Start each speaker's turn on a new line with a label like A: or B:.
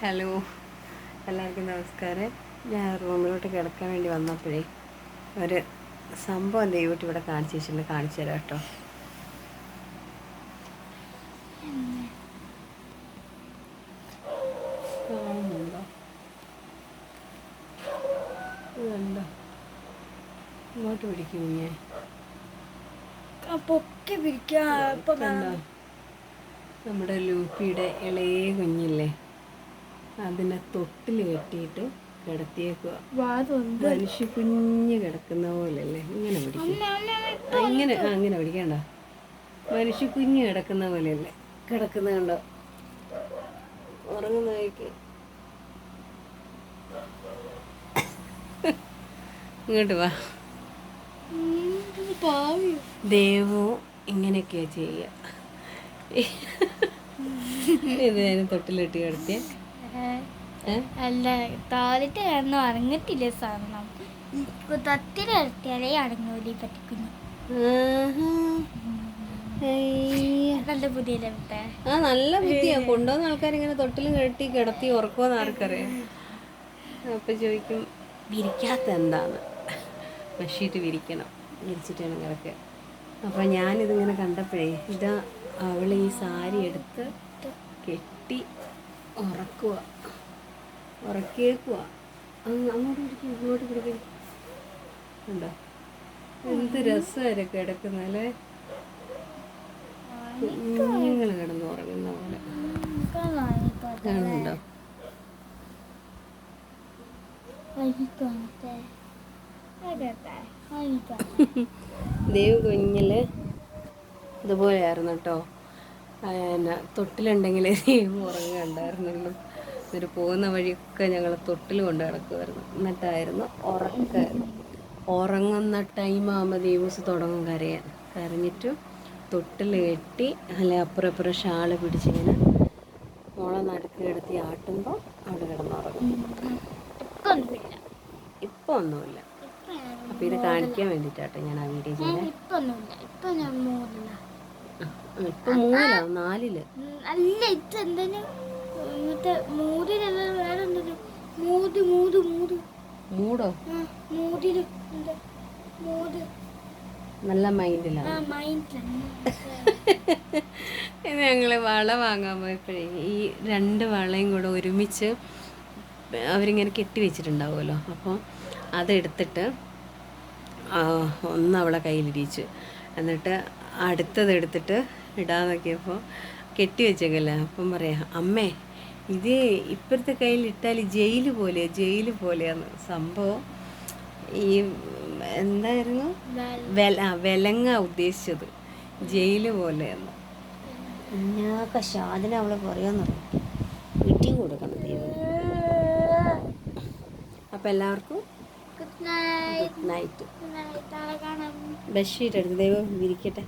A: Hello. എല്ലാവർക്കും നമസ്കാരം. ഞാൻ റൂമിലോട്ട് കിടക്കാൻ വേണ്ടി വന്നപ്പോഴേ ഒരു സംഭവം ദൈവട്ട് ഇവിടെ കാണിച്ചു വെച്ചിട്ടുണ്ട്. കാണിച്ചു തരാം കേട്ടോ. കാണുന്നുണ്ടോ ഇതുണ്ടോ ഇങ്ങോട്ട് പിടിക്കും ഞാൻ
B: പൊക്കി പിടിക്കാം.
A: നമ്മുടെ ലൂപ്പിയുടെ ഇളയ കുഞ്ഞില്ലേ? അതിനെ തൊട്ടിൽ കെട്ടിയിട്ട് കിടത്തിയേക്കുക മനുഷ്യ കുഞ്ഞ് കിടക്കുന്ന പോലെ അല്ലേ ഇങ്ങനെ പിടിക്കും. അങ്ങനെ ഇങ്ങനെ പിടിക്കണ്ട. മനുഷ്യ കുഞ്ഞ് കിടക്കുന്ന പോലെയല്ലേ? കിടക്കുന്ന കണ്ടോ? ഉറങ്ങുന്ന വഴിക്ക്. ഇങ്ങോട്ട് വാ. ദേവോ ഇങ്ങനെയൊക്കെയാ ചെയ്യുക. ഇത് ഞാൻ തൊട്ടിലിട്ട് കിടത്തിയ. ഏ
B: അല്ല താലിട്ട് കാരണം അറിഞ്ഞിട്ടില്ല സാധനം ഇറത്തിയാലേ അടങ്ങൂലി പറ്റിക്കുന്നു. നല്ല ലഭിട്ടെ
A: ആ നല്ല ബുദ്ധിയാ. കൊണ്ടുവന്ന ആൾക്കാർ ഇങ്ങനെ തൊട്ടിലും കെട്ടി കിടത്തി ഉറക്കുമെന്ന് ആർക്കറിയാം. അപ്പൊ ചോദിക്കും വിരിക്കാത്ത എന്താണ്? ബെഡ്ഷീറ്റ് വിരിക്കണം. വിരിച്ചിട്ട് വേണം കിടക്കുക അപ്പൊ ഞാനിതിങ്ങനെ കണ്ടപ്പോഴേ ഇതാ അവൾ ഈ സാരി എടുത്ത് കെട്ടി ഉറക്കുക ഉറക്കിയേക്കുക അങ്ങ് അങ്ങോട്ട് പിടിക്കും ഇങ്ങോട്ട് പിടിക്കും. ഉണ്ടോ എന്ത് രസമായിരുന്നു കിടക്കുന്നല്ലേ കുഞ്ഞുങ്ങൾ കിടന്ന് ഉറങ്ങുന്ന പോലെ. കാണുന്നുണ്ടോ? ദേവ് കുഞ്ഞിൽ ഇതുപോലെയായിരുന്നു കേട്ടോ. പിന്നെ തൊട്ടിലുണ്ടെങ്കിൽ ദൈവം ഉറങ്ങുണ്ടായിരുന്നുള്ളൂ എന്നിട്ട് പോകുന്ന വഴിയൊക്കെ ഞങ്ങൾ തൊട്ടിൽ കൊണ്ട് കിടക്കുമായിരുന്നു എന്നിട്ടായിരുന്നു ഉറക്ക. ഉറങ്ങുന്ന ടൈം ആകുമ്പോൾ ദേവൂസ് തുടങ്ങും കരയാൻ. കരഞ്ഞിട്ട് തൊട്ടിൽ കെട്ടി അല്ല അപ്പുറം അപ്പുറം ഷാൾ പിടിച്ചിങ്ങനെ മോളെ നടുക്ക് കിടത്തി ആട്ടുമ്പോൾ അവിടെ കിടന്നുറങ്ങും. ഇപ്പം ഒന്നുമില്ല. അപ്പം ഇത് കാണിക്കാൻ വേണ്ടിയിട്ടാട്ടോ ഞാൻ ആ വീഡിയോ
B: ചെയ്യുന്നത് ഇപ്പൊ
A: നാലിൽ.
B: അല്ല ഇത് എന്തിനു മറ്റേ വേറെ എന്തിനു
A: മൂടോ നല്ല മൈൻഡിലാണ് ഇത് ഞങ്ങൾ വള വാങ്ങാൻ പോയപ്പോഴേ ഈ രണ്ട് വളയും കൂടെ ഒരുമിച്ച് അവരിങ്ങനെ കെട്ടി വെച്ചിട്ടുണ്ടാവുമല്ലോ. അപ്പോൾ അതെടുത്തിട്ട് ഒന്ന് അവളെ കയ്യിലിരിച്ചു എന്നിട്ട് അടുത്തത് എടുത്തിട്ട് ഇടാൻ നോക്കിയപ്പോൾ കെട്ടി വെച്ചേക്കല്ലേ. അപ്പം പറയാം അമ്മേ ഇത് ഇപ്പോഴത്തെ കയ്യിൽ ഇട്ടാൽ ജയിൽ പോലെ ജയിൽ പോലെയാണ് സംഭവം. ഈ എന്തായിരുന്നു? വില വിലങ്ങ ഉദ്ദേശിച്ചത്. ജയിൽ പോലെയാണ്. ഞാക്ക ഷാദിന അവളെ പറയാന്നറിയാം വീട്ടിൽ കൊടുക്കണം ദൈവം അപ്പം എല്ലാവർക്കും
B: ഗുഡ് നൈറ്റ്
A: ബെഡ്ഷീറ്റ് എടുത്ത് ദൈവം വിരിക്കട്ടെ.